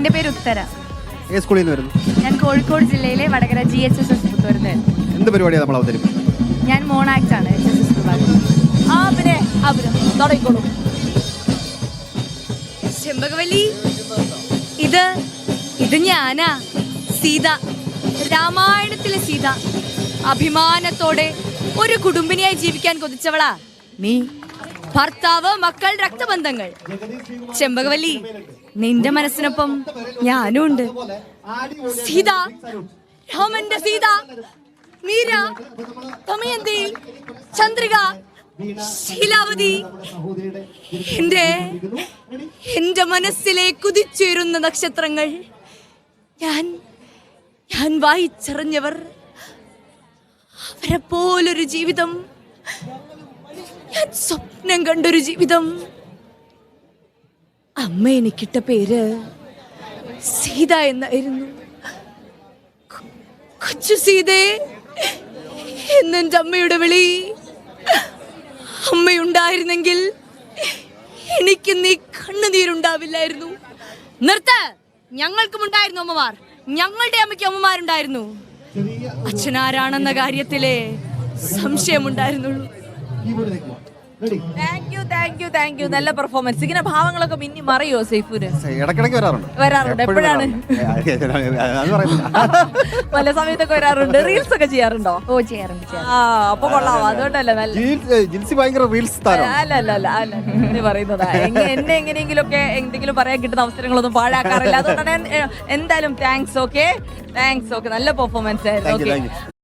എന്റെ പേര് ഉത്തര. ഏത് സ്കൂളിൽ നിന്ന് വരുന്നു? ഞാൻ കോഴിക്കോട് ജില്ലയിലെ Vadakara G H S S എന്ത് പരിപാടിയാണ് നമ്മൾ അവതരിപ്പിക്കുന്നത്? ഞാൻ മോണാക്ട് ആണ് എച്ച് എസ് എസ് വിഭാഗം ആ പിന്നെ അവരും തുടങ്ങിക്കോളൂ. ചെമ്പകവലി ഇത് ഇത് ഞാനാ സീത രാമായണത്തിലെ സീത. അഭിമാനത്തോടെ ഒരു കുടുംബിനിയായി ജീവിക്കാൻ കൊതിച്ചവളാ. നീ. ഭർത്താവ് മക്കൾ രക്തബന്ധങ്ങൾ. ചെമ്പകവല്ലി നിന്റെ മനസ്സിനൊപ്പം ഞാനും ഉണ്ട്. സീത രാമന്റെ സീത മീര തമയന്തി ചന്ദ്രിക ശീലാവതി എന്റെ എന്റെ മനസ്സിലെ കുതിച്ചുയരുന്ന നക്ഷത്രങ്ങൾ. ഞാൻ ഞാൻ വായിച്ചറിഞ്ഞവർ അവരെ പോലൊരു ജീവിതം ഞാൻ സ്വപ്നം കണ്ടൊരു ജീവിതം. അമ്മ എനിക്കിട്ട പേര് സീത എന്നായിരുന്നു. കൊച്ചു സീതേ എന്നെന്റെ അമ്മയുടെ വിളി. അമ്മയുണ്ടായിരുന്നെങ്കിൽ എനിക്ക് നീ കണ്ണുനീരുണ്ടാവില്ലായിരുന്നു. നിർത്ത. ഞങ്ങൾക്കും ഉണ്ടായിരുന്നു അമ്മമാർ. ഞങ്ങളുടെ അമ്മയ്ക്ക് അമ്മമാരുണ്ടായിരുന്നു. അച്ഛനാരാണെന്ന കാര്യത്തിലെ സംശയമുണ്ടായിരുന്നുള്ളൂ. Thank you thank you thank you നല്ല പെർഫോമൻസ് ഇങ്ങനെ ഭാവങ്ങളൊക്കെ മിന്നി മറിയോ സൈഫൂര് ഇടക്കിടക്ക് വരാറുണ്ട്. വരാറുണ്ട്. എപ്പോഴാണ്? പല സമയത്തൊക്കെ വരാറുണ്ട്. റീൽസ് ഒക്കെ ചെയ്യാറുണ്ടോ? ഓ ചെയ്യാറുണ്ട്. ആ അപ്പൊ കൊള്ളാം. അതുകൊണ്ടല്ലേ നല്ല ജിൽസി ഭയങ്കര റീൽസ് താരം. അല്ല അല്ല അല്ല അല്ല. ഇത് പറയുന്നതാ. എങ്ങ- എന്നെ എങ്ങനെയെങ്കിലും ഒക്കെ എന്തെങ്കിലും പറയാൻ കിട്ടുന്ന അവസരങ്ങളൊന്നും പാഴാക്കാറില്ല. അതുകൊണ്ടാണ് ഞാൻ, എന്തായാലും താങ്ക്സ് ഓക്കെ താങ്ക്സ് ഓക്കെ നല്ല പെർഫോമൻസ് ആയിരുന്നു Thank you, okay thank you.